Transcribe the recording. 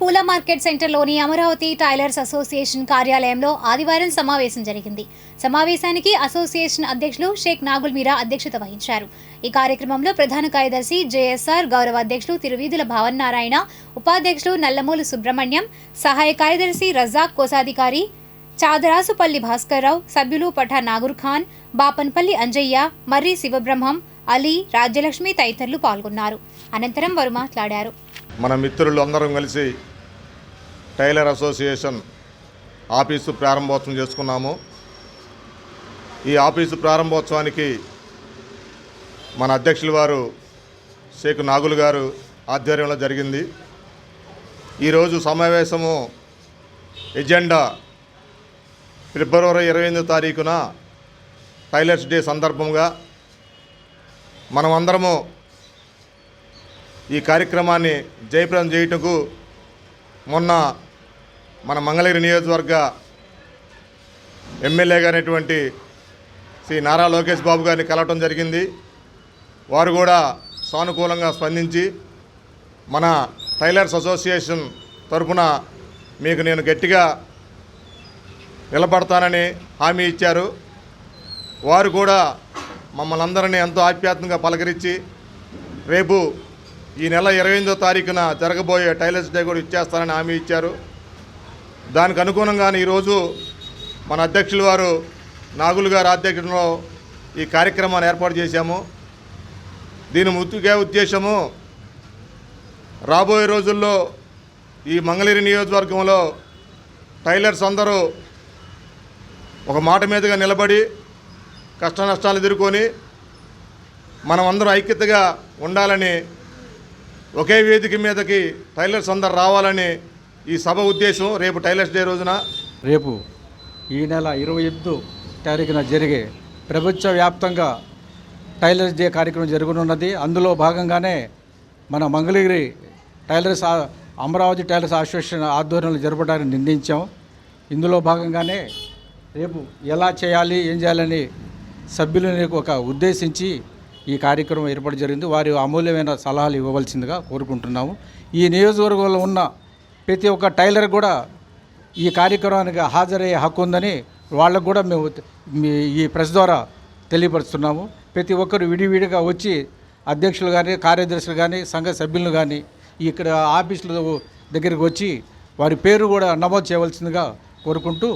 పూల మార్కెట్ సెంటర్లోని Amaravati tailors association కార్యాలయంలో ఆదివారం సమావేశం జరిగింది. సమావేశానికి అసోసియేషన్ అధ్యక్షులు షేక్ నాగుల్ మీరా అధ్యక్షత వహించారు. ఈ కార్యక్రమంలో ప్రధాన కార్యదర్శి జేఎస్ఆర్ గౌరవ అధ్యక్షులు తిరువీధుల భావన్నారాయణ ఉపాధ్యక్షులు నల్లమూలు సుబ్రహ్మణ్యం సహాయ కార్యదర్శి రజాక్ కోశాధికారి చాదరాసుపల్లి భాస్కర్రావు సభ్యులు పఠా నాగూర్ ఖాన్ బాపన్పల్లి అంజయ్య మర్రి శివబ్రహ్మం అలీ రాజ్యలక్ష్మి తదితరులు పాల్గొన్నారు. అనంతరం వారు మాట్లాడారు. మన మిత్రులు అందరం కలిసి టైలర్ అసోసియేషన్ ఆఫీసు ప్రారంభోత్సవం చేసుకున్నాము. ఈ ఆఫీసు ప్రారంభోత్సవానికి మన అధ్యక్షులు వారు షేక్ నాగులు గారు ఆధ్వర్యంలో జరిగింది. ఈరోజు సమావేశము ఎజెండా ఫిబ్రవరి ఇరవై ఎనిమిదో తారీఖున టైలర్స్ డే సందర్భంగా మనమందరము ఈ కార్యక్రమాన్ని జయప్రదం చేయుటకు మొన్న మన మంగళగిరి నియోజకవర్గ ఎమ్మెల్యే అనేటువంటి శ్రీ నారా లోకేష్ బాబు గారిని కలవటం జరిగింది. వారు కూడా సానుకూలంగా స్పందించి మన టైలర్స్ అసోసియేషన్ తరఫున మీకు నేను గట్టిగా నిలబడతానని హామీ ఇచ్చారు. వారు కూడా మమ్మల్ని అందరినీ ఎంతో ఆప్యాత్తంగా పలకరించి రేపు ఈ నెల ఇరవై ఎనిమిదో తారీఖున జరగబోయే టైలర్స్ డే కూడా ఇచ్చేస్తానని హామీ ఇచ్చారు. దానికి అనుగుణంగానే ఈరోజు మన అధ్యక్షులు వారు నాగులు గారు అధ్యక్షులో ఈ కార్యక్రమాన్ని ఏర్పాటు చేశాము. దీని ముఖ్య ఉద్దేశము రాబోయే రోజుల్లో ఈ మంగళగిరి నియోజకవర్గంలో టైలర్స్ అందరూ ఒక మాట మీదుగా నిలబడి కష్ట నష్టాలు ఎదుర్కొని మనం అందరం ఐక్యతగా ఉండాలని ఒకే వేదిక మీదకి టైలర్స్ అందరు రావాలని ఈ సభ ఉద్దేశం రేపు టైలర్స్ డే రోజున రేపు ఈ నెల ఇరవై ఎనిమిదో తారీఖున జరిగే ప్రపంచ వ్యాప్తంగా టైలర్స్ డే కార్యక్రమం జరగనున్నది. అందులో భాగంగానే మన Mangalagiri tailors Amaravati tailors association ఆధ్వర్యంలో జరపడానికి నిర్ణయించాం. ఇందులో భాగంగానే రేపు ఎలా చేయాలి ఏం చేయాలని సభ్యులని ఒక ఉద్దేశించి ఈ కార్యక్రమం ఏర్పాటు జరిగింది. వారి అమూల్యమైన సలహాలు ఇవ్వవలసిందిగా కోరుకుంటున్నాము. ఈ నియోజకవర్గంలో ఉన్న ప్రతి ఒక్క టైలర్ కూడా ఈ కార్యక్రమానికి హాజరయ్యే హక్కు ఉందని వాళ్ళకు కూడా మేము ఈ ప్రెస్ ద్వారా తెలియపరుస్తున్నాము. ప్రతి ఒక్కరు విడివిడిగా వచ్చి అధ్యక్షులు కానీ కార్యదర్శులు కానీ సంఘ సభ్యులు కానీ ఇక్కడ ఆఫీసుల దగ్గరికి వచ్చి వారి పేరు కూడా నమోదు చేయవలసిందిగా కోరుకుంటూ